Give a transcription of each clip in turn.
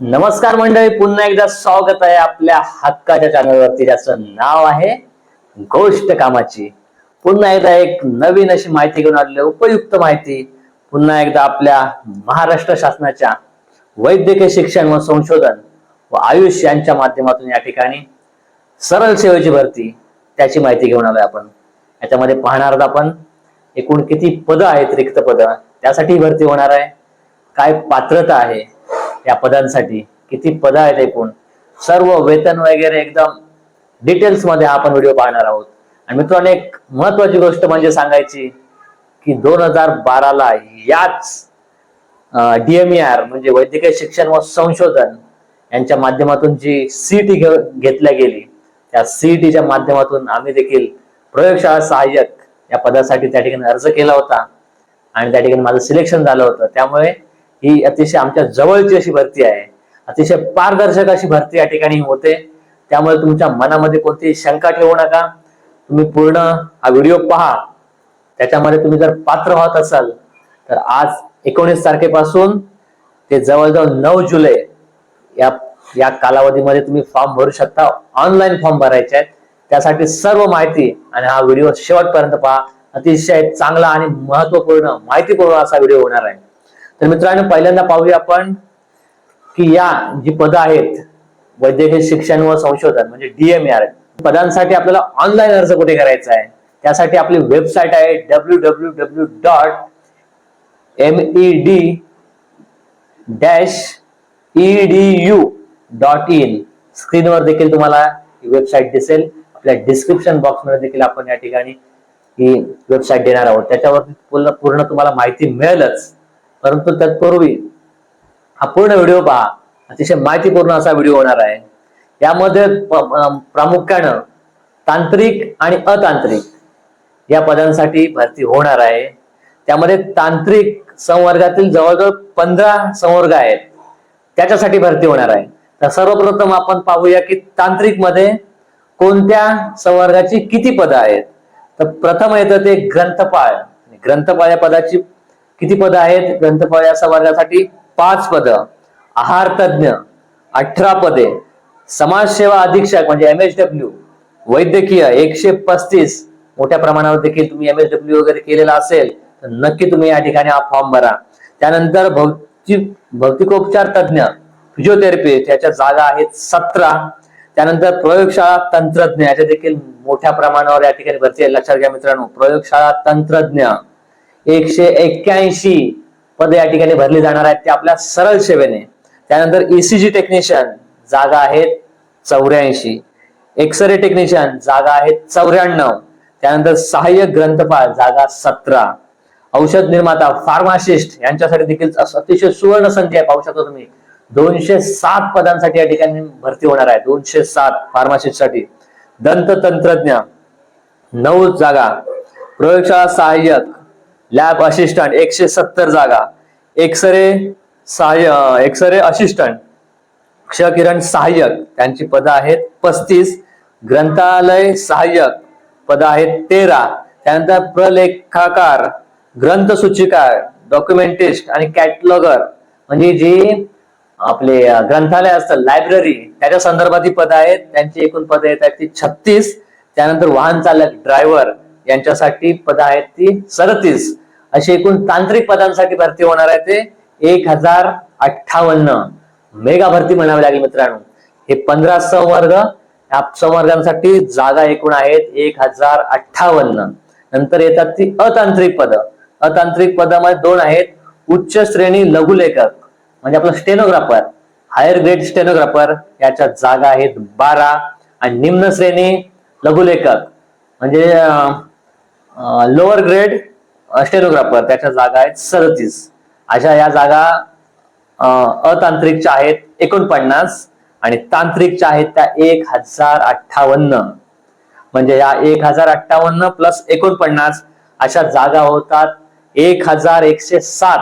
नमस्कार मंडळी पुन्हा एकदा स्वागत आहे आपल्या हक्काच्या चॅनलवरती ज्याचं नाव आहे गोष्ट कामाची. पुन्हा एकदा एक नवीन अशी माहिती घेऊन आलेली उपयुक्त माहिती. पुन्हा एकदा आपल्या महाराष्ट्र शासनाच्या वैद्यकीय शिक्षण व संशोधन व आयुष यांच्या माध्यमातून या ठिकाणी सरळ सेवेची भरती त्याची माहिती घेऊन आलोय आपण. याच्यामध्ये पाहणार आहोत आपण एकूण किती पदं आहेत रिक्त पदं त्यासाठी भरती होणार आहे काय पात्रता आहे या पदांसाठी. किती पदं आहेत एकूण? सर्व वेतन वगैरे एकदम डिटेल्समध्ये आपण व्हिडिओ पाहणार आहोत. आणि मित्रांनो एक महत्वाची गोष्ट म्हणजे सांगायची की दोन हजार बाराला याच डीएमईआर म्हणजे वैद्यकीय शिक्षण व संशोधन यांच्या माध्यमातून जी सीईटी घेतल्या गेली त्या सीईटीच्या माध्यमातून आम्ही देखील प्रयोगशाळा सहाय्यक या पदासाठी त्या ठिकाणी अर्ज केला होता. आणि त्या ठिकाणी माझं सिलेक्शन झालं होतं. त्यामुळे ही अतिशय आमच्या जवळची अशी भरती आहे. अतिशय पारदर्शक अशी भरती या ठिकाणी होते. त्यामुळे तुमच्या मनामध्ये कोणतीही शंका ठेवू नका. तुम्ही पूर्ण हा व्हिडिओ पहा. त्याच्यामध्ये तुम्ही जर पात्र होत असाल तर आज एकोणीस तारखेपासून ते जवळजवळ नऊ जुलै या या कालावधीमध्ये तुम्ही फॉर्म भरू शकता. ऑनलाईन फॉर्म भरायचे आहेत. त्यासाठी सर्व माहिती आणि हा व्हिडिओ शेवटपर्यंत पहा. अतिशय चांगला आणि महत्त्वपूर्ण माहितीपूर्ण असा व्हिडिओ होणार आहे. तर मित्रांनो पहिल्यांदा पाहूया आपण की या जी पदं आहेत वैद्यकीय शिक्षण व संशोधन म्हणजे डीएमआर पदांसाठी आपल्याला ऑनलाईन अर्ज कुठे करायचा आहे? त्यासाठी आपली वेबसाईट आहे W W W dot M E D dash E D U dot in स्क्रीनवर देखील तुम्हाला ही वेबसाईट दिसेल. आपल्या डिस्क्रिप्शन बॉक्समध्ये देखील आपण या ठिकाणी ही वेबसाईट देणार आहोत. त्याच्यावरती पूर्ण पूर्ण तुम्हाला माहिती मिळेलच. परंतु तत्पूर्वी हा पूर्ण व्हिडिओ पहा. अतिशय माहितीपूर्ण असा व्हिडिओ होणार आहे. यामध्ये प्रामुख्यानं तांत्रिक आणि अतांत्रिक या पदांसाठी भरती होणार आहे. त्यामध्ये तांत्रिक संवर्गातील जवळजवळ पंधरा संवर्ग आहेत. त्याच्यासाठी भरती होणार आहे. तर सर्वप्रथम आपण पाहूया की तांत्रिकमध्ये कोणत्या संवर्गाची किती पदं आहेत? तर प्रथम येतं ते ग्रंथपाळ. ग्रंथपाळ या पदाची किती पद आहेत? ग्रंथपाळ या संवर्गासाठी पाच पदं. आहार तज्ञ अठरा पदे. समाजसेवा अधीक्षक म्हणजे एम एच डब्ल्यू वैद्यकीय एकशे पस्तीस. मोठ्या प्रमाणावर देखील तुम्ही एम एस डब्ल्यू वगैरे केलेला असेल तर नक्की तुम्ही या ठिकाणी हा फॉर्म भरा. त्यानंतर भौतिक भौतिकोपचार तज्ञ फिजिओथेरपी याच्या जागा आहेत सतरा. त्यानंतर प्रयोगशाळा तंत्रज्ञ याच्या देखील मोठ्या प्रमाणावर या ठिकाणी भरती आहे. लक्षात घ्या मित्रांनो प्रयोगशाळा तंत्रज्ञ. एकशे एक्क्याऐंशी पदे या ठिकाणी भरली जाणार आहेत. ते आपल्या सरळ सेवेने. त्यानंतर ईसीजी टेक्निशियन जागा आहेत चौऱ्याऐंशी. एक्सरे टेक्निशियन जागा आहेत चौऱ्याण्णव. त्यानंतर सहाय्यक ग्रंथपाल जागा सतरा. औषध निर्माता फार्मासिस्ट यांच्यासाठी देखील अतिशय सुवर्ण संधी आहे. पाहू शकता तुम्ही. दोनशे सात पदांसाठी या ठिकाणी भरती होणार आहे. दोनशे सात फार्मासिस्टसाठी. दंत तंत्रज्ञ नऊ जागा. प्रयोगशाळा सहाय्यक लॅब असिस्टंट एकशे सत्तर जागा. एक्सरे सहाय्य एक्सरे असिस्टंट क्षकिरण सहाय्यक त्यांची पदं आहेत पस्तीस. ग्रंथालय सहाय्यक पदं आहेत तेरा. त्यानंतर प्रलेखाकार ग्रंथ सूचिकार डॉक्युमेंटिस्ट आणि कॅटलॉगर म्हणजे जी आपले ग्रंथालय असतं लायब्ररी त्याच्या संदर्भात पदं आहेत त्यांची एकूण पदं येत आहेत ती छत्तीस. त्यानंतर वाहन चालक ड्रायव्हर यांच्यासाठी पदं आहेत ती सदतीस. अशी एकूण तांत्रिक पदांसाठी भरती होणार आहे ते एक हजार अठ्ठावन्न मेगा भरती म्हणावी लागेल मित्रांनो. हे पंधरा संवर्ग या संवर्गांसाठी जागा एकूण आहेत एक हजार अठ्ठावन्न. नंतर येतात ती अतांत्रिक पद. अतांत्रिक पदामध्ये दोन आहेत उच्च श्रेणी लघुलेखक म्हणजे आपला स्टेनोग्राफर हायर ग्रेड स्टेनोग्राफर याच्या जागा आहेत बारा. आणि निम्न श्रेणी लघुलेखक म्हणजे लोअर ग्रेड स्टेरोग्राफर त्याच्या जागा आहेत सदतीस. अशा या जागा अतांत्रिकच्या आहेत एकोणपन्नास आणि तांत्रिकच्या आहेत त्या एक हजार अठ्ठावन्न. म्हणजे या एक हजार अठ्ठावन्न प्लस एकोणपन्नास अशा जागा होतात एक हजार एकशे सात.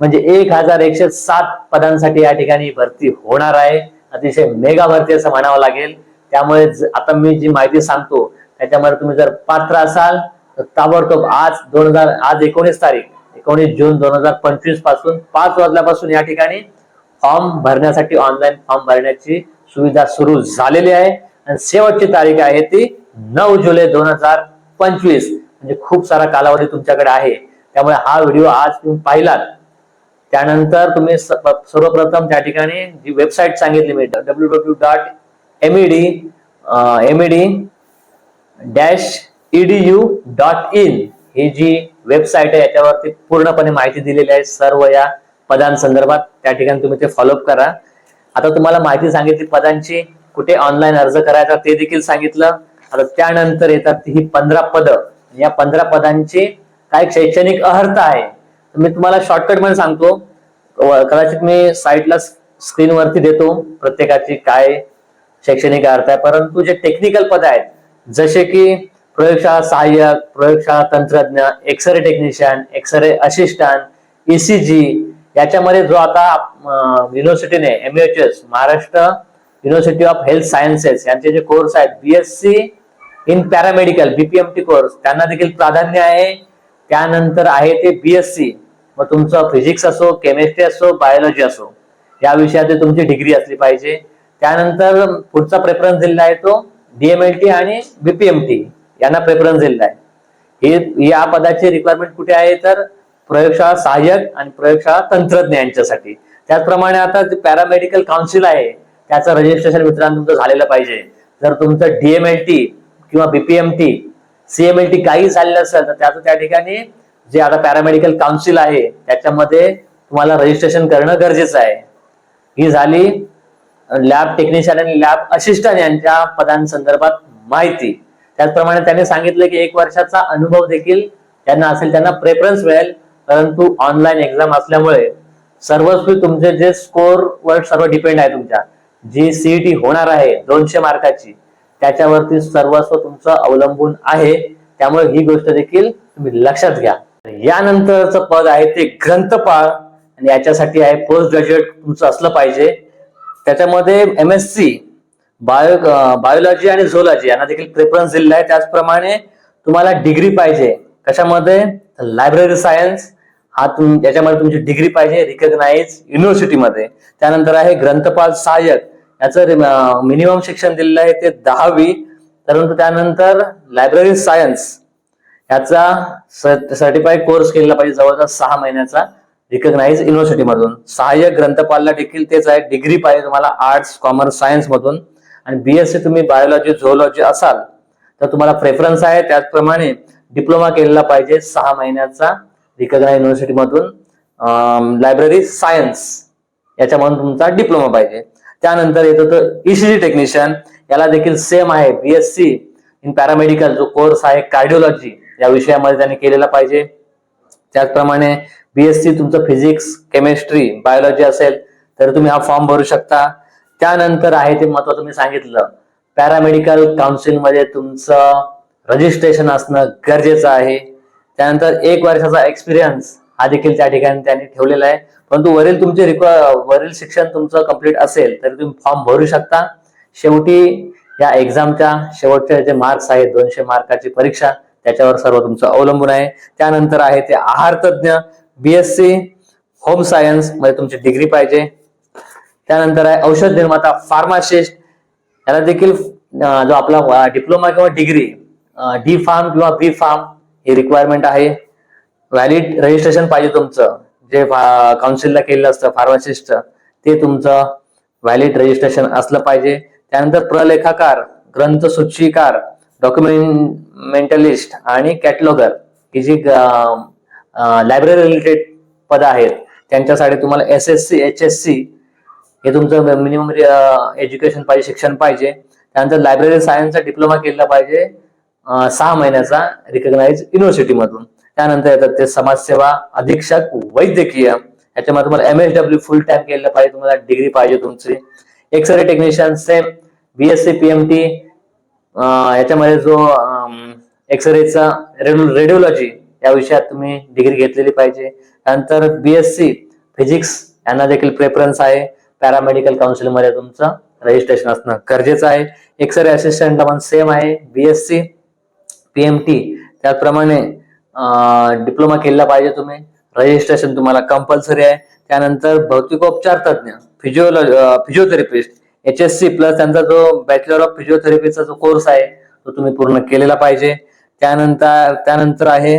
म्हणजे एक हजार एकशे सात पदांसाठी या ठिकाणी भरती होणार आहे. अतिशय मेगा भरती असं म्हणावं लागेल. त्यामुळे आता मी जी माहिती सांगतो त्याच्यामध्ये तुम्ही जर पात्र असाल तर ताबडतोब आज दोन हजार आज एकोणीस तारीख एकोणीस जून दोन हजार पंचवीसपासून पाच वाजल्यापासून या ठिकाणी फॉर्म भरण्यासाठी ऑनलाईन फॉर्म भरण्याची सुविधा सुरू झालेली आहे. आणि शेवटची तारीख आहे ती नऊ जुलै दोन हजार पंचवीस. म्हणजे खूप सारा कालावधी तुमच्याकडे आहे. त्यामुळे हा व्हिडिओ आज तुम्ही पाहिलात. त्यानंतर तुम्ही स- सर्वप्रथम त्या ठिकाणी जी वेबसाईट सांगितली मी W W dot M E D M E D dash EDU dot in ही जी वेबसाईट आहे याच्यावरती पूर्णपणे माहिती दिलेली आहे. सर्व या पदांसंदर्भात त्या ठिकाणी तुम्ही ते फॉलोअप करा. आता तुम्हाला माहिती सांगितली पदांची कुठे ऑनलाईन अर्ज करायचा ते देखील सांगितलं. आता त्यानंतर येतात ही पंधरा पदं. या पंधरा पदांची काय शैक्षणिक अर्थ आहे मी तुम्हाला शॉर्टकटमध्ये सांगतो. कदाचित मी साईटला स्क्रीनवरती देतो प्रत्येकाची काय शैक्षणिक अर्थ आहे. परंतु जे टेक्निकल पद आहेत जसे की प्रयोगशाळा सहाय्यक प्रयोगशाळा तंत्रज्ञ x-ray technician x-ray assistant ECG याच्यामध्ये जो आता युनिव्हर्सिटीने M H Maharashtra university of health sciences यांचे जे कोर्स आहेत BSc in paramedical BPMT course त्यांना देखील प्राधान्य आहे. त्यानंतर आहे ते बीएससी मग तुमचं फिजिक्स असो केमिस्ट्री असो बायोलॉजी असो या विषयात तुमची डिग्री असली पाहिजे. त्यानंतर पुढचा प्रेफरन्स दिलेला आहे तो डीएमएलटी आणि बीपीएमटी यांना प्रेफरन्स दिलेला आहे. हे या पदाची रिक्वायरमेंट कुठे आहे तर प्रयोगशाळा सहाय्यक आणि प्रयोगशाळा तंत्रज्ञ यांच्यासाठी. त्याचप्रमाणे आता जे पॅरामेडिकल काउन्सिल आहे त्याचं रजिस्ट्रेशन मित्रांनो तुमचं झालेलं पाहिजे. जर तुमचं डीएमएलटी किंवा बीपीएमटी सीएमएलटी काही झालेलं असेल तर त्याचं त्या ठिकाणी जे आता पॅरामेडिकल काउन्सिल आहे त्याच्यामध्ये तुम्हाला रजिस्ट्रेशन करणं गरजेचं आहे. ही झाली लॅब टेक्निशियन आणि लॅब असिस्टंट यांच्या पदांसंदर्भात माहिती. त्याचप्रमाणे त्यांनी सांगितलं की एक वर्षाचा अनुभव देखील त्यांना असेल त्यांना प्रेफरन्स मिळेल. परंतु ऑनलाईन एक्झाम असल्यामुळे सर्वस्वी तुमचे जे स्कोर वर सर्व डिपेंड आहे तुमच्या. जी सीईटी होणार आहे दोनशे मार्काची त्याच्यावरती सर्वस्व तुमचं अवलंबून आहे. त्यामुळे ही गोष्ट देखील तुम्ही लक्षात घ्या. यानंतरचं पद आहे ते ग्रंथपाळ. आणि याच्यासाठी आहे पोस्ट ग्रॅज्युएट तुमचं असलं पाहिजे. त्याच्यामध्ये M S C bio biology आणि झोलॉजी यांना देखील प्रेफरन्स दिलेला आहे. त्याचप्रमाणे तुम्हाला डिग्री पाहिजे. कशामध्ये? लायब्ररी सायन्स हा तुम याच्यामध्ये तुमची डिग्री पाहिजे रिकग्नाइज युनिव्हर्सिटीमध्ये त्यानंतर आहे ग्रंथपाल सहाय्यक. याचं मिनिमम शिक्षण दिलेलं आहे ते दहावी. परंतु त्यानंतर लायब्ररी सायन्स याचा सर्टिफाईड कोर्स केला पाहिजे जवळजवळ सहा महिन्याचा. रिकग्नाइज युनिव्हर्सिटीमधून सहाय्यक ग्रंथपालला देखील तेच आहे. डिग्री पाहिजे तुम्हाला आर्ट्स कॉमर्स सायन्स मधून. आणि बीएससी तुम्ही बायोलॉजी झोलॉजी असाल तर तुम्हाला प्रेफरन्स आहे. त्याचप्रमाणे डिप्लोमा केलेला पाहिजे सहा महिन्याचा रिकग्नाइज युनिव्हर्सिटी मधून लायब्ररी सायन्स याच्यामधून तुमचा डिप्लोमा पाहिजे. त्यानंतर येतो तो ईसीजी टेक्निशियन याला देखील सेम आहे. बीएससी इन पॅरामेडिकल जो कोर्स आहे कार्डिओलॉजी या विषयामध्ये त्यांनी केलेला पाहिजे. त्याचप्रमाणे बीएससी तुमचं फिजिक्स केमिस्ट्री बायोलॉजी असेल तर तुम्ही हा फॉर्म भरू शकता. त्यानंतर आहे ते महत्वाचं मी सांगितलं. पॅरामेडिकल काउन्सिलमध्ये तुमचं रजिस्ट्रेशन असणं गरजेचं आहे. त्यानंतर एक वर्षाचा एक्सपिरियन्स हा देखील त्या ठिकाणी त्यांनी ठेवलेला आहे. परंतु वरील तुमचे रिक्वा वरील शिक्षण तुमचं कंप्लीट असेल तरी तुम्ही फॉर्म भरू शकता. शेवटी या एक्झामच्या शेवटचे जे मार्क्स आहेत दोनशे मार्काची परीक्षा त्याच्यावर सर्व तुमचं अवलंबून आहे. त्यानंतर आहे ते आहार तज्ज्ञ बीएससी होम सायन्समध्ये तुमची डिग्री पाहिजे. त्यानंतर आहे औषध निर्माता फार्मासिस्ट याला देखील जो आपला डिप्लोमा किंवा डिग्री डी फार्म किंवा बी फार्म ही रिक्वायरमेंट आहे. व्हॅलिड रजिस्ट्रेशन पाहिजे तुमचं. जे काउन्सिलला केलेलं असतं फार्मासिस्ट ते तुमचं व्हॅलिड रजिस्ट्रेशन असलं पाहिजे. त्यानंतर प्रलेखाकार ग्रंथ सूचीकार डॉक्युमेंटलिस्ट आणि कॅटलॉगर ही जी लायब्ररी रिलेटेड पद आहेत. त्यांच्यासाठी तुम्हाला S S C H S C हे तुमचं मिनिमम एज्युकेशन पाहिजे शिक्षण पाहिजे. त्यानंतर लायब्ररी सायन्सचा डिप्लोमा केला पाहिजे. सहा महिन्याचा रिकग्नाइज युनिव्हर्सिटीमधून त्यानंतर येतात ते समाजसेवा अधीक्षक वैद्यकीय. याच्यामध्ये तुम्हाला M S W full time केलं पाहिजे. तुम्हाला डिग्री पाहिजे तुमची. X-ray technician same BSc PMT याच्यामध्ये जो एक्सरेचा रेडिओलॉजी या विषयात तुम्ही डिग्री घेतलेली पाहिजे. त्यानंतर बीएससी फिजिक्स यांना देखील प्रेफरन्स आहे. पॅरामेडिकल काउन्सिलमध्ये तुमचं रजिस्ट्रेशन असणं गरजेचं आहे. एक्सरे असिस्टंट पण सेम आहे बीएससी पीएमटी त्याचप्रमाणे डिप्लोमा केला पाहिजे तुम्ही. रजिस्ट्रेशन तुम्हाला कंपल्सरी आहे. त्यानंतर भौतिकोपचार तज्ज्ञ फिजिओलॉ physiotherapist H S C plus त्यांचा जो बॅचलर ऑफ फिजिओथेरपीचा जो कोर्स आहे तो तुम्ही पूर्ण केलेला पाहिजे. त्यानंतर त्यानंतर आहे.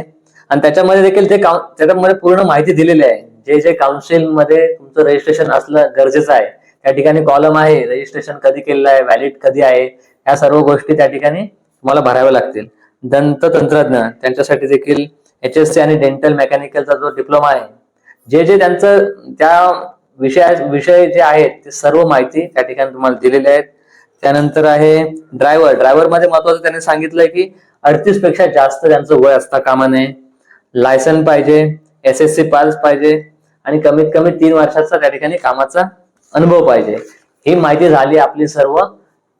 आणि त्याच्यामध्ये देखील ते काउ- त्याच्यामध्ये पूर्ण माहिती दिलेली आहे. जे जे काउन्सिलमध्ये तुमचं रजिस्ट्रेशन असलं गरजेचं आहे त्या ठिकाणी कॉलम आहे रजिस्ट्रेशन कधी केलेलं आहे व्हॅलिड कधी आहे या सर्व गोष्टी त्या ठिकाणी तुम्हाला भराव्या लागतील. दंत तंत्रज्ञ त्यांच्यासाठी देखील एच एस सी आणि डेंटल मेकॅनिकलचा जो डिप्लोमा आहे जे जे त्यांचं त्या विषया विषय जे आहेत ते सर्व माहिती त्या ठिकाणी तुम्हाला दिलेले आहेत. त्यानंतर आहे ड्रायव्हर ड्रायव्हरमध्ये महत्वाचं त्यांनी सांगितलंय की अडतीसपेक्षा जास्त त्यांचं वय असता कामा नये. लायसन पाहिजे एस एस सी पास पाहिजे आणि कमीत कमी तीन वर्षाचा त्या ठिकाणी कामाचा अनुभव पाहिजे. ही माहिती झाली आपली सर्व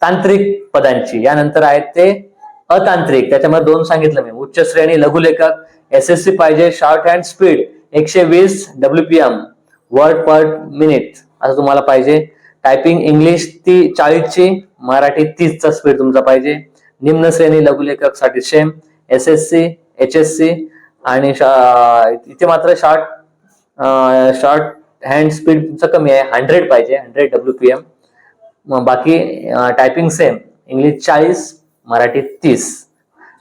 तांत्रिक पदांची. यानंतर आहेत ते अतांत्रिक. त्याच्यामध्ये दोन सांगितलं मी. उच्च श्रेणी लघुलेखक एस एस सी पाहिजे शॉर्ट हँड स्पीड. एकशे वीस W P M word per minute. असं तुम्हाला पाहिजे. टायपिंग इंग्लिश ती चाळीसची. मराठी तीसचा स्पीड तुमचा पाहिजे. निम्न श्रेणी लघुलेखकसाठी same S S C H S C आणि इथे मात्र शॉर्ट शॉर्ट हँड स्पीड तुमचं कमी आहे. हंड्रेड पाहिजे. हंड्रेड डब्ल्यू पी एम बाकी टायपिंग सेम इंग्लिश चाळीस मराठी तीस.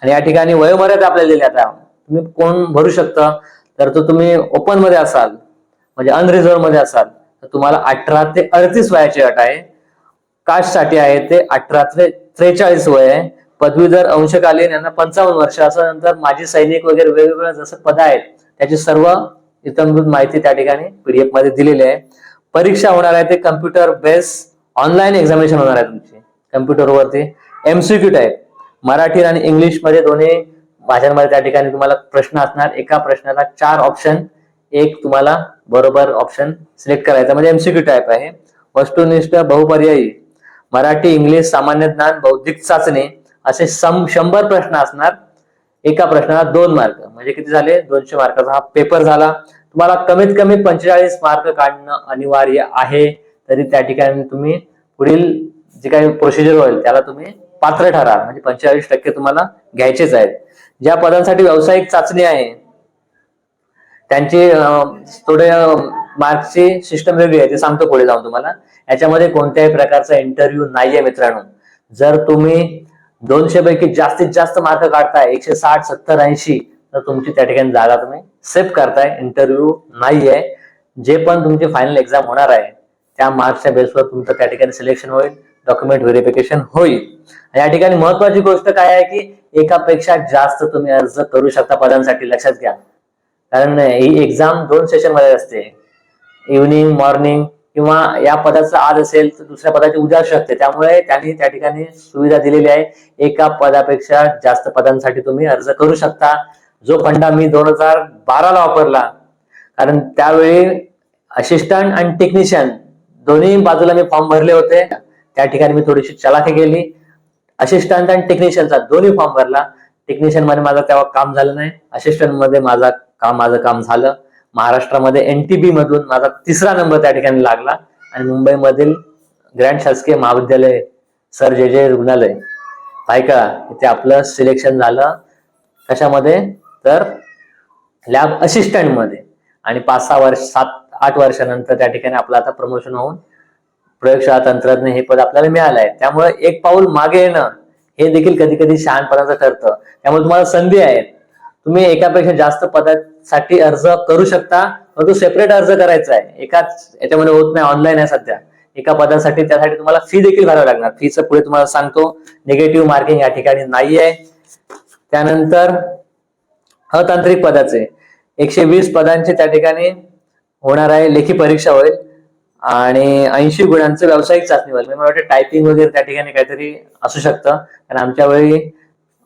आणि या ठिकाणी वयोमर्यादा आपल्याला दिली आता. तुम्ही कोण भरू शकता? तर तो तुम्ही ओपनमध्ये असाल म्हणजे अनरिझर्वमध्ये असाल तर तुम्हाला अठरा ते अडतीस वयाची अट आहे. कास्टसाठी आहे ते अठरा ते त्रेचाळीस वय आहे. पदवीधर अंशकालीन यांना पंचावन्न वर्ष. असं नंतर माजी सैनिक वगैरे वेगवेगळ्या जसं पद आहेत त्याची सर्व इतंभूत माहिती त्या ठिकाणी पीडीएफमध्ये दिलेली आहे. परीक्षा होणार आहे ते कम्प्युटर बेस ऑनलाईन एक्झामिनेशन होणार आहे तुमची. कम्प्युटरवरती एमसीक्यू टाईप मराठी आणि इंग्लिशमध्ये दोन्ही भाषांमध्ये त्या ठिकाणी तुम्हाला प्रश्न असणार. एका प्रश्नाला चार ऑप्शन एक तुम्हाला बरोबर ऑप्शन सिलेक्ट करायचा. म्हणजे एमसीक्यू टाईप आहे. वस्तुनिष्ठ बहुपर्यायी. मराठी इंग्लिश सामान्य ज्ञान बौद्धिक चाचणी असे शंभर प्रश्न असणार. एका प्रश्नाला दोन मार्क. म्हणजे किती झाले? दोनशे मार्काचा हा पेपर झाला. तुम्हाला कमीत कमी पंचेचाळीस मार्क काढणं अनिवार्य आहे. तरी त्या ठिकाणी तुम्ही पुढील जे काही प्रोसिजर होईल त्याला तुम्ही पात्र ठरा म्हणजे पंचेचाळीस टक्के तुम्हाला घ्यायचेच आहेत. ज्या पदांसाठी व्यावसायिक चाचणी आहे त्यांची थोडे मार्क्सची सिस्टम वेगळी आहे. ते सांगतो पुढे जाऊन तुम्हाला. याच्यामध्ये कोणत्याही प्रकारचा इंटरव्ह्यू नाहीये मित्रांनो. जर तुम्ही दोनशे पैकी जास्तीत जास्त मार्क काढताय. एकशे साठ सत्तर ऐंशी. तर तुमची त्या ठिकाणी जागा तुम्ही सेव्ह करताय. इंटरव्ह्यू नाहीये. जे पण तुमची फायनल एक्झाम होणार आहे त्या मार्क्सच्या बेसवर तुमचं त्या ठिकाणी सिलेक्शन होईल. डॉक्युमेंट व्हेरिफिकेशन होईल. आणि या ठिकाणी महत्वाची गोष्ट काय आहे की एकापेक्षा जास्त तुम्ही अर्ज करू शकता पदांसाठी. लक्षात घ्या. कारण ही एक्झाम दोन सेशनमध्ये असते. इव्हनिंग मॉर्निंग किंवा या पदाचं आज असेल तर दुसऱ्या पदाची उद्या असू शकते. त्यामुळे त्यांनी त्या ठिकाणी सुविधा दिलेली आहे. एका पदापेक्षा जास्त पदांसाठी तुम्ही अर्ज करू शकता. जो फंडा मी दोन हजार बाराला वापरला कारण त्यावेळी असिस्टंट आणि टेक्निशियन दोन्ही बाजूला मी फॉर्म भरले होते. त्या ठिकाणी मी थोडीशी चलाखी केली. असिस्टंट आणि टेक्निशियनचा दोन्ही फॉर्म भरला. टेक्निशियनमध्ये माझं तेव्हा काम झालं नाही. असिस्टंटमध्ये माझा काम माझं काम झालं. महाराष्ट्रामध्ये एन टी बी मधून माझा तिसरा नंबर त्या ठिकाणी लागला. आणि मुंबईमधील ग्रँड शासकीय महाविद्यालय सर जे जे रुग्णालय ऐका इथे आपलं सिलेक्शन झालं. कशामध्ये? तर लॅब असिस्टंटमध्ये. आणि पाच सहा वर्ष सात आठ वर्षानंतर त्या ठिकाणी आपलं आता प्रमोशन होऊन प्रयोगशाळा तंत्रज्ञ हे पद आपल्याला मिळालं आहे. त्यामुळे एक पाऊल मागे येणं हे देखील कधी कधी शहाणपणाचं ठरतं. त्यामुळे तुम्हाला संधी आहेत. तुम्ही एकापेक्षा जास्त पदात साठी अर्ज करू शकता परंतु सेपरेट अर्ज करायचा आहे. एकाच याच्यामध्ये होत नाही ऑनलाईन आहे सध्या. एका पदासाठी त्यासाठी तुम्हाला फी देखील भरावी लागणार. फीचं पुढे तुम्हाला सांगतो निगेटिव्ह मार्किंग या ठिकाणी नाही आहे. त्यानंतर अतांत्रिक पदाचे. एकशे वीस पदांचे त्या ठिकाणी होणार आहे लेखी परीक्षा होईल. आणि ऐंशी गुणांचं व्यावसायिक चाचणी होईल. मला वाटतं टायपिंग वगैरे त्या ठिकाणी काहीतरी असू शकतं. कारण आमच्या वेळी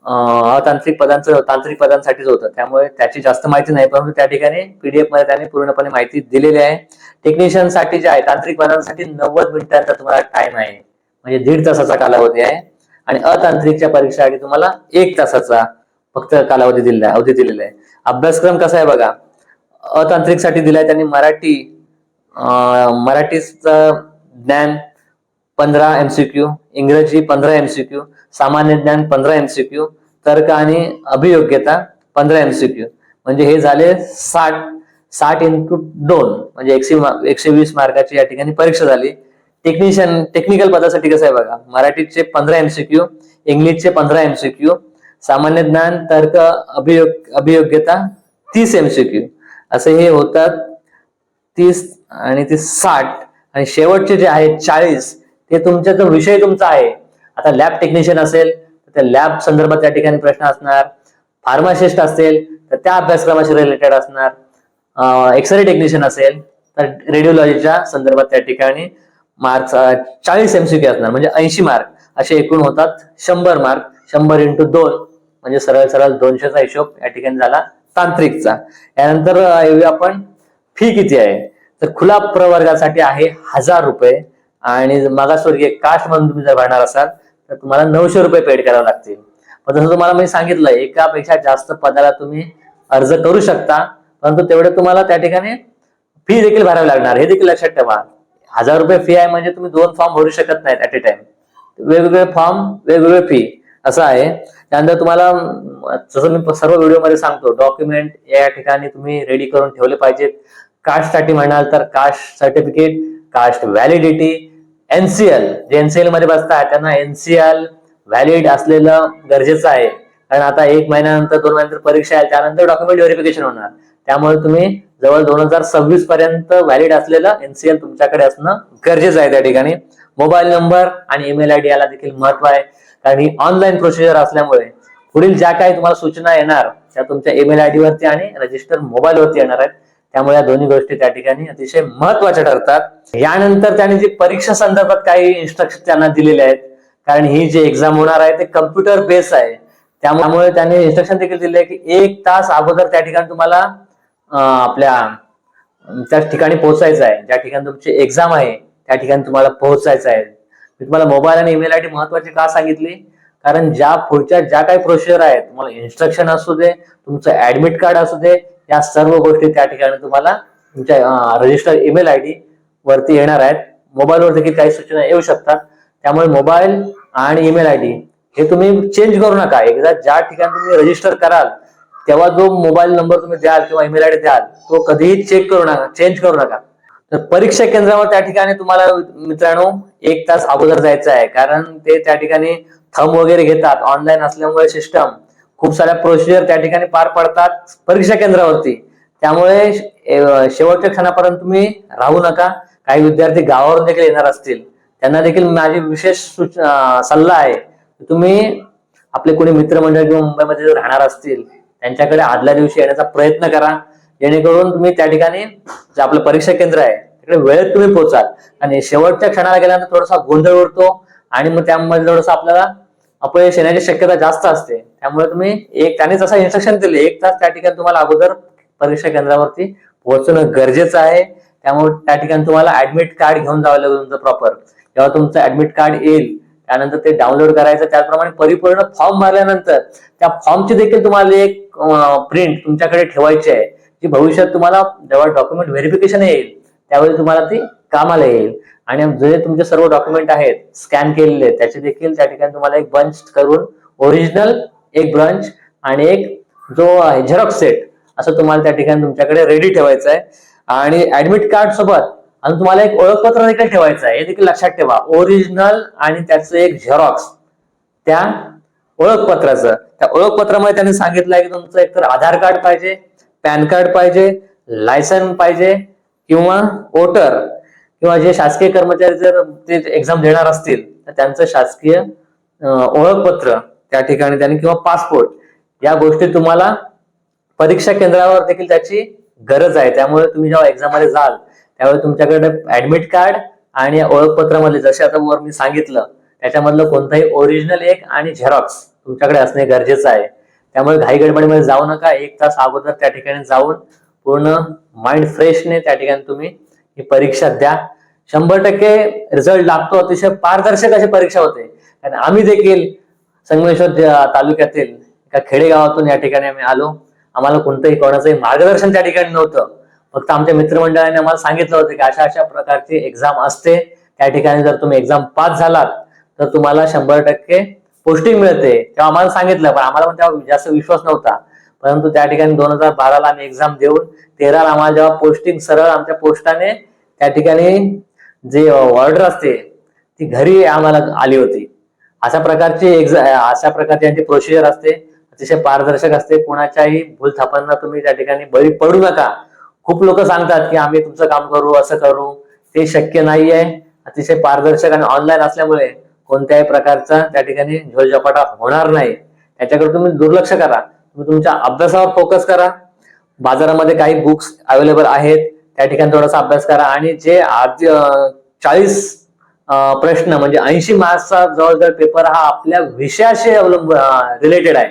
अतांत्रिक पदांचं तांत्रिक पदांसाठीच होतं. त्यामुळे त्याची जास्त माहिती नाही परंतु त्या ठिकाणी पीडीएफमध्ये त्यांनी पूर्णपणे माहिती दिलेली आहे. टेक्निशियनसाठी जे आहे तांत्रिक पदांसाठी नव्वद मिनिटांचा तुम्हाला टाइम आहे. म्हणजे दीड तासाचा कालावधी आहे. आणि अतांत्रिकच्या परीक्षेसाठी तुम्हाला एक तासाचा फक्त कालावधी दिलेला आहे अवधी दिलेला आहे. अभ्यासक्रम कसा आहे बघा. अतांत्रिकसाठी दिलाय त्यांनी मराठी मराठीचं ज्ञान पंधरा एमसीक्यू इंग्रजी पंधरा एमसीक्यू सामान्य ज्ञान पंधरा एमसीक्यू तर्क आणि अभियोग्यता पंधरा एमसीक्यू म्हणजे हे झाले साठ साठ इंटू दोन. म्हणजे एकशे एकशे वीस मार्काची या ठिकाणी परीक्षा झाली. टेक्निशियन टेक्निकल पदासाठी कसं आहे बघा? मराठीचे पंधरा एमसीक्यू इंग्लिशचे पंधरा एमसीक्यू सामान्य ज्ञान तर्क अभियोग अभियोग्यता तीस एमसीक्यू असे हे होतात तीस आणि ते साठ. आणि शेवटचे जे आहे चाळीस ते तुमचा जो विषय तुमचा आहे. आता लॅब टेक्निशियन असेल तर त्या लॅब संदर्भात त्या ठिकाणी प्रश्न असणार. फार्मासिस्ट असेल तर त्या अभ्यासक्रमाशी रिलेटेड असणार. एक्सरे टेक्निशियन असेल तर रेडिओलॉजीच्या संदर्भात त्या ठिकाणी मार्क चाळीस एमसीक्यू असणार. म्हणजे ऐंशी मार्क असे एकूण होतात शंभर मार्क शंभर इंटू दोन. म्हणजे सरळ सरळ दोनशेचा हिशोब या ठिकाणी झाला तांत्रिकचा. यानंतर येऊया आपण. फी किती आहे? तर खुला प्रवर्गासाठी आहे हजार रुपये. आणि मागासवर्गीय कास्ट म्हणून तुम्ही जर भरणार असाल तर तुम्हाला नऊशे रुपये पेड करावे लागतील. पण जसं तुम्हाला मी सांगितलं एकापेक्षा जास्त पदाला तुम्ही अर्ज करू शकता परंतु तेवढे तुम्हाला त्या ठिकाणी फी देखील भरावी लागणार. हे देखील लक्षात ठेवा. हजार रुपये फी आहे म्हणजे तुम्ही दोन फॉर्म भरू शकत नाहीत ऍट ए टाइम वेगवेगळे फॉर्म वेगवेगळे फी असं आहे. त्यानंतर तुम्हाला जसं मी सर्व व्हिडिओमध्ये सांगतो डॉक्युमेंट या ठिकाणी तुम्ही रेडी करून ठेवले पाहिजेत. कास्टसाठी म्हणाल तर caste certificate caste validity NCL जे एनसीएलमध्ये बसतात त्यांना एनसीएल व्हॅलिड असलेलं गरजेचं आहे. कारण आता एक महिन्यानंतर दोन महिन्यानंतर परीक्षा आहे त्यानंतर डॉक्युमेंट व्हेरिफिकेशन होणार. त्यामुळे तुम्ही जवळ दोन हजार सव्वीस पर्यंत व्हॅलिड असलेलं एनसीएल तुमच्याकडे असणं गरजेचं आहे त्या ठिकाणी. मोबाईल नंबर आणि ईमेल आय डी याला देखील महत्त्व आहे. कारण ही ऑनलाईन प्रोसिजर असल्यामुळे पुढील ज्या काही तुम्हाला सूचना येणार त्या तुमच्या ईमेल आय डी वरती आणि रजिस्टर मोबाईल वरती येणार आहेत. त्यामुळे या दोन्ही गोष्टी त्या ठिकाणी अतिशय महत्त्वाच्या ठरतात. यानंतर त्यांनी जी परीक्षा संदर्भात काही इन्स्ट्रक्शन त्यांना दिलेले आहेत कारण ही जी एक्झाम होणार आहे ते कम्प्युटर बेस आहे. त्यामुळे त्यांनी इन्स्ट्रक्शन देखील दिले की एक तास अगोदर त्या ठिकाणी तुम्हाला आपल्या त्याच त्या ठिकाणी पोहोचायचं आहे. ज्या ठिकाणी तुमची एक्झाम आहे त्या ठिकाणी तुम्हाला पोहोचायचं आहे. मी तुम्हाला मोबाईल आणि ईमेल आय डी महत्वाची का सांगितली? कारण ज्या पुढच्या ज्या काही प्रोसिजर आहेत तुम्हाला इन्स्ट्रक्शन असू दे तुमचं ऍडमिट कार्ड असू दे या सर्व गोष्टी त्या ठिकाणी तुम्हाला तुमच्या रजिस्टर ईमेल आय डी वरती येणार आहेत. मोबाईलवर देखील काही सूचना येऊ शकतात. त्यामुळे मोबाईल आणि ईमेल आय डी हे तुम्ही चेंज करू नका. एकदा ज्या ठिकाणी तुम्ही रजिस्टर कराल तेव्हा जो मोबाईल नंबर तुम्ही द्याल किंवा ईमेल आय डी द्याल तो कधीही चेक करू नका चेंज करू नका. तर परीक्षा केंद्रावर त्या ठिकाणी तुम्हाला मित्रांनो एक तास अगोदर जायचं आहे. कारण ते त्या ठिकाणी थंब वगैरे घेतात. ऑनलाईन असल्यामुळे सिस्टम खूप साऱ्या प्रोसिजर त्या ठिकाणी पार पडतात परीक्षा केंद्रावरती. त्यामुळे शेवटच्या क्षणापर्यंत तुम्ही राहू नका. काही विद्यार्थी गावावरून देखील येणार असतील. त्यांना देखील माझी विशेष सूच- सल्ला आहे. तुम्ही आपले कोणी मित्रमंडळ किंवा मुंबईमध्ये राहणार असतील त्यांच्याकडे आदल्या दिवशी येण्याचा प्रयत्न करा. जेणेकरून तुम्ही त्या ठिकाणी जे आपलं परीक्षा केंद्र आहे तिकडे वेळेत तुम्ही पोहोचाल. आणि शेवटच्या क्षणाला गेल्यानंतर थोडासा गोंधळ उडतो आणि मग त्यामध्ये थोडंसं आपल्याला अपयश येण्याची शक्यता जास्त असते. त्यामुळे तुम्ही एक त्यानेच असं इन्स्ट्रक्शन दिले. एक तास त्या ठिकाणी तुम्हाला अगोदर परीक्षा केंद्रावरती पोहोचणं गरजेचं आहे. त्यामुळे त्या ठिकाणी तुम्हाला ऍडमिट कार्ड घेऊन जावं लागेल तुमचं प्रॉपर जेव्हा तुमचं ऍडमिट कार्ड येईल त्यानंतर ते डाउनलोड करायचं त्याचप्रमाणे परिपूर्ण फॉर्म भरल्यानंतर त्या फॉर्मची देखील तुम्हाला एक प्रिंट तुमच्याकडे ठेवायची आहे. जी भविष्यात तुम्हाला जेव्हा डॉक्युमेंट व्हेरिफिकेशन येईल त्यावेळी तुम्हाला ती कामाला येईल. आणि जे तुमचे सर्व डॉक्युमेंट आहेत स्कॅन केलेले त्याचे देखील त्या ठिकाणी तुम्हाला एक बंच करून ओरिजिनल एक ब्रंच आणि एक जो आहे झेरॉक्स सेट असं तुम्हाला त्या ठिकाणी तुमच्याकडे रेडी ठेवायचं आहे. आणि ऍडमिट कार्ड सोबत आणि तुम्हाला एक ओळखपत्र देखील ठेवायचं आहे. हे देखील लक्षात ठेवा. ओरिजिनल आणि त्याचं एक झेरॉक्स त्या ओळखपत्राचं. त्या ओळखपत्रामध्ये त्यांनी सांगितलंय की तुमचं एकतर आधार कार्ड पाहिजे पॅन कार्ड पाहिजे लायसन पाहिजे किंवा वोटर किंवा जे शासकीय कर्मचारी जर ते एक्झाम देणार असतील तर त्यांचं शासकीय ओळखपत्र त्या ठिकाणी त्यांनी किंवा पासपोर्ट या गोष्टी तुम्हाला परीक्षा केंद्रावर देखील त्याची गरज आहे. त्यामुळे तुम्ही जेव्हा एक्झाममध्ये जाल त्यावेळी तुमच्याकडे ऍडमिट कार्ड आणि ओळखपत्रामध्ये जसे आता वर मी सांगितलं त्याच्यामधलं कोणताही ओरिजिनल एक आणि झेरॉक्स तुमच्याकडे असणे गरजेचं आहे. त्यामुळे घाई गडबडीमध्ये जाऊ नका. एक तास अगोदर त्या ठिकाणी जाऊन पूर्ण माइंड फ्रेशने त्या ठिकाणी तुम्ही ही परीक्षा द्या. शंभर टक्के रिझल्ट लागतो अतिशय पारदर्शक अशी परीक्षा होते. कारण आम्ही देखील संगमेश्वर तालुक्यातील एका खेडेगावातून या ठिकाणी आम्ही आलो. आम्हाला कोणतंही कोणाचंही मार्गदर्शन त्या ठिकाणी नव्हतं. फक्त आमच्या मित्रमंडळाने आम्हाला सांगितलं होतं की अशा अशा प्रकारची एक्झाम असते. त्या ठिकाणी जर तुम्ही एक्झाम पास झालात तर तुम्हाला शंभर टक्के पोस्टिंग मिळते. तेव्हा आम्हाला सांगितलं पण आम्हाला पण तेव्हा जास्त विश्वास नव्हता. परंतु त्या ठिकाणी दोन हजार बाराला आम्ही एक्झाम देऊन तेराला आम्हाला जेव्हा पोस्टिंग सरळ आमच्या पोस्टाने त्या ठिकाणी जे ऑर्डर असते ती घरी आम्हाला आली होती. अशा प्रकारची एक्झा अशा प्रकारची यांची प्रोसिजर असते. अतिशय पारदर्शक असते. कोणाच्याही भूलथापांना तुम्ही त्या ठिकाणी बळी पडू नका. खूप लोक सांगतात की आम्ही तुमचं काम करू असं करू. ते शक्य नाहीये. अतिशय पारदर्शक आणि ऑनलाईन असल्यामुळे कोणत्याही प्रकारचा त्या ठिकाणी झोलझपाटा होणार नाही. त्याच्याकडे तुम्ही दुर्लक्ष करा. तुम्ही तुमच्या अभ्यासावर फोकस करा. बाजारामध्ये काही बुक्स अवेलेबल आहेत. त्या ठिकाणी थोडासा अभ्यास करा. आणि जे आधी चाळीस प्रश्न म्हणजे ऐंशी मार्क्सचा जवळजवळ पेपर हा आपल्या विषयाशी अवलंबून रिलेटेड आहे.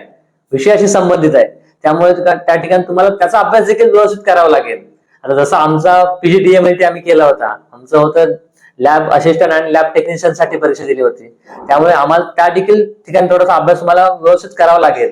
विषयाशी संबंधित आहे. त्यामुळे त्या ठिकाणी तुम्हाला त्याचा अभ्यास देखील व्यवस्थित करावा लागेल. आता जसा आमचा पीजीडीएम ते आम्ही केला होता. आमचं होतं लॅब असिस्टंट आणि लॅब टेक्निशियनसाठी परीक्षा दिली होती. त्यामुळे आम्हाला त्या देखील ठिकाणी थोडासा अभ्यास तुम्हाला व्यवस्थित करावा लागेल.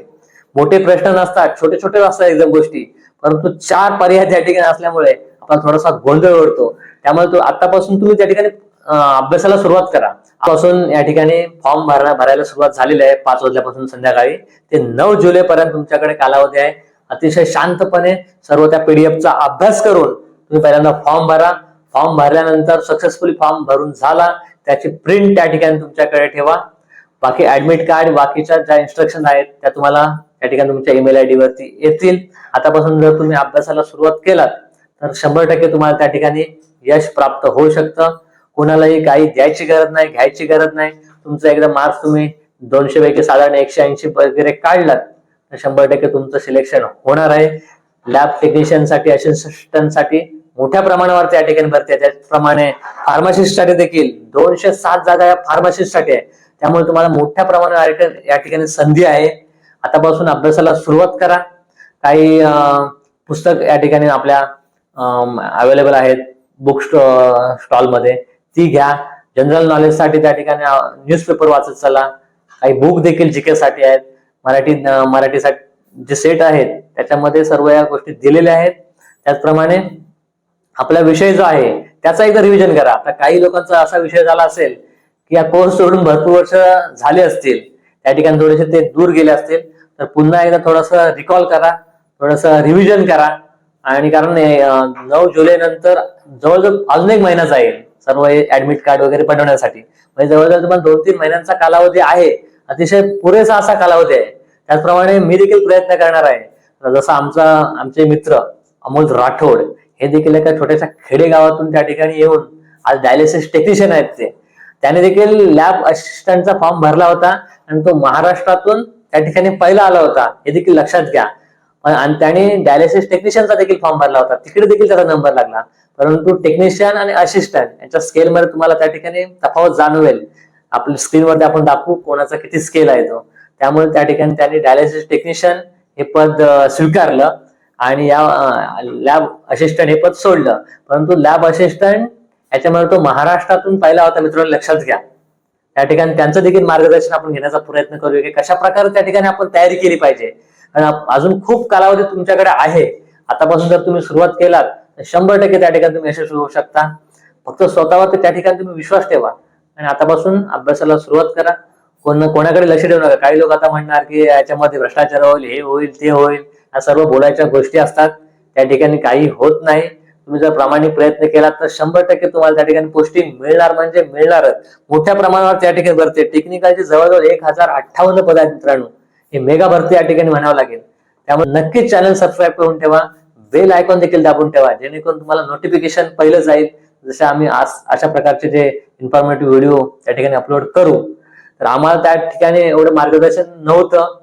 मोठे प्रश्न नसतात छोटे छोटे असतात एकदम गोष्टी. परंतु चार पर्याय त्या ठिकाणी असल्यामुळे आपला थोडासा गोंधळ उडतो त्यामुळे तो आतापासून तुम्ही त्या ठिकाणी अभ्यासाला सुरुवात करा. पासून या ठिकाणी फॉर्म भरणा भरायला सुरुवात झालेली आहे पाच वाजल्यापासून संध्याकाळी. ते नऊ जुलै पर्यंत तुमच्याकडे कालावधी आहे. अतिशय शांतपणे सर्व त्या पीडीएफचा अभ्यास करून तुम्ही पहिल्यांदा फॉर्म भरा. फॉर्म भरल्यानंतर सक्सेसफुली फॉर्म भरून झाला त्याची प्रिंट त्या ठिकाणी तुमच्याकडे ठेवा. बाकी ऍडमिट कार्ड बाकीच्या ज्या इन्स्ट्रक्शन आहेत त्या तुम्हाला या ठिकाणी तुमच्या ईमेल आय वरती येतील. आतापासून जर तुम्ही अभ्यासाला सुरुवात केलात तर शंभर टक्के तुम्हाला त्या ठिकाणी यश प्राप्त होऊ शकतं. कोणालाही काही द्यायची गरज नाही घ्यायची गरज नाही. तुमचं एकदा मार्क्स तुम्ही दोनशे पैकी साधारण एकशे ऐंशी वगैरे काढलात तर शंभर टक्के तुमचं सिलेक्शन होणार आहे. लॅब टेक्निशियनसाठी मोठ्या प्रमाणावर त्या ठिकाणी भरती आहे. त्याचप्रमाणे फार्मासिस्टसाठी देखील दोनशे सात जागा या फार्मासिस्टसाठी आहे. त्यामुळे तुम्हाला मोठ्या प्रमाणावर या ठिकाणी संधी आहे. आतापासून अभ्यासाला सुरुवात करा. काही पुस्तक या ठिकाणी आपल्या अवेलेबल आहेत. बुक स्टॉलमध्ये ती घ्या. जनरल नॉलेजसाठी त्या ठिकाणी न्यूजपेपर वाचत चला. काही बुक देखील जीके साठी आहेत. मराठी मराठीसाठी जे सेट आहेत त्याच्यामध्ये सर्व या गोष्टी दिलेल्या आहेत. त्याचप्रमाणे आपला विषय जो आहे त्याचा एकदा रिव्हिजन करा. आता काही लोकांचा असा विषय झाला असेल की या कोर्स सोडून भरपूर वर्ष झाले असतील. त्या ठिकाणी थोडेसे ते दूर गेले असतील. तर पुन्हा एकदा थोडस रिकॉल करा थोडस रिव्हिजन करा. आणि कारण नऊ जुलै नंतर जवळजवळ अजून एक महिना जाईल सर्व ऍडमिट कार्ड वगैरे बनवण्यासाठी. म्हणजे जवळजवळ तुम्हाला दोन तीन महिन्यांचा कालावधी आहे. अतिशय पुरेसा असा कालावधी आहे. त्याचप्रमाणे मी देखील प्रयत्न करणार आहे. जसं आमचा आमचे मित्र अमोल राठोड हे देखील एका छोट्याशा खेडेगावातून त्या ठिकाणी येऊन आज डायलिसिस टेक्निशियन आहेत ते. त्याने देखील लॅब असिस्टंटचा फॉर्म भरला होता आणि तो महाराष्ट्रातून त्या ठिकाणी पहिला आला होता. हे देखील लक्षात घ्या. आणि त्याने डायलिसिस टेक्निशियनचा देखील फॉर्म भरला होता. तिकडे देखील त्याचा नंबर लागला. परंतु टेक्निशियन आणि असिस्टंट यांच्या स्केलमध्ये तुम्हाला त्या ठिकाणी तफावत जाणवेल. आपल्या स्क्रीनवरती आपण दाखवू कोणाचा किती स्केल आहे तो. त्यामुळे त्या ठिकाणी त्यांनी डायलिसिस टेक्निशियन हे पद स्वीकारलं आणि या लॅब असिस्टंट हे पद सोडलं. परंतु लॅब असिस्टंट याच्यामध्ये तो महाराष्ट्रातून पहिला होता मित्रांनो लक्षात घ्या. त्या ठिकाणी त्यांचं देखील मार्गदर्शन आपण घेण्याचा प्रयत्न करूया की कशा प्रकारे त्या ठिकाणी आपण तयारी केली पाहिजे. कारण अजून खूप कालावधी तुमच्याकडे आहे. आतापासून जर तुम्ही सुरुवात केलात तर शंभर टक्के त्या ठिकाणी तुम्ही यशस्वी होऊ शकता. फक्त स्वतःवर त्या ठिकाणी तुम्ही विश्वास ठेवा. आणि आतापासून अभ्यासाला सुरुवात करा. कोण कोणाकडे लक्ष ठेवू नका. काही लोक आता म्हणणार की याच्यामध्ये भ्रष्टाचार होईल हे होईल ते होईल. या सर्व बोलायच्या गोष्टी असतात. त्या ठिकाणी काही होत नाही. तुम्ही जर प्रामाणिक प्रयत्न केला तर शंभर टक्के तुम्हाला त्या ठिकाणी पोस्टिंग मिळणार म्हणजे मिळणारच. मोठ्या प्रमाणावर त्या ठिकाणी भरते टेक्निकलची जवळजवळ एक हजार अठ्ठावन्न पद आहेत मित्रांनो. हे मेगा भरती या ठिकाणी म्हणावं लागेल. त्यामुळे नक्कीच चॅनल सबस्क्राईब करून ठेवा. बेल आयकॉन देखील दाबून ठेवा. जेणेकरून तुम्हाला नोटिफिकेशन पहिलं जाईल. जसे आम्ही आज अशा प्रकारचे जे इन्फॉर्मेटिव्ह व्हिडिओ त्या ठिकाणी अपलोड करू. तर आम्हाला त्या ठिकाणी एवढं मार्गदर्शन नव्हतं.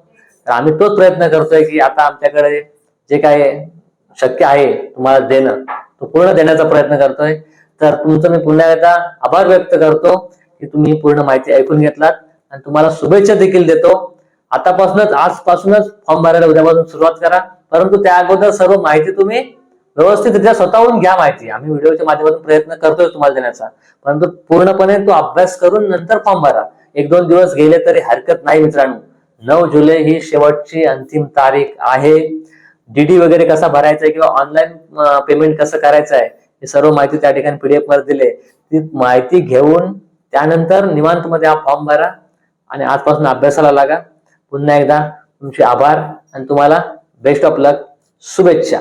तर आम्ही तोच प्रयत्न करतोय की आता आमच्याकडे जे काय शक्य आहे तुम्हाला देणं. तो पूर्ण देण्याचा प्रयत्न करतोय. तर तुमचं मी पुन्हा एकदा आभार व्यक्त करतो की तुम्ही पूर्ण माहिती ऐकून घेतलात आणि तुम्हाला शुभेच्छा देखील देतो. आतापासूनच आजपासूनच फॉर्म भरायला उद्यापासून सुरुवात करा. परंतु त्या अगोदर सर्व माहिती तुम्ही व्यवस्थितरित्या स्वतःहून घ्या माहिती. आम्ही व्हिडिओच्या माध्यमातून प्रयत्न करतोय तुम्हाला देण्याचा. परंतु पूर्णपणे तो अभ्यास करून नंतर फॉर्म भरा. एक दोन दिवस गेले तरी हरकत नाही मित्रांनो. नऊ जुलै ही शेवटची अंतिम तारीख आहे. डीडी वगैरे कसा भरायचा आहे किंवा ऑनलाईन पेमेंट कसं करायचं आहे हे सर्व माहिती त्या ठिकाणी पीडीएफ वर दिले. ती माहिती घेऊन त्यानंतर निवांत मध्ये हा फॉर्म भरा आणि आजपासून अभ्यासाला लागा. पुन्हा एकदा तुमचे आभार आणि तुम्हाला बेस्ट ऑफ लक शुभेच्छा.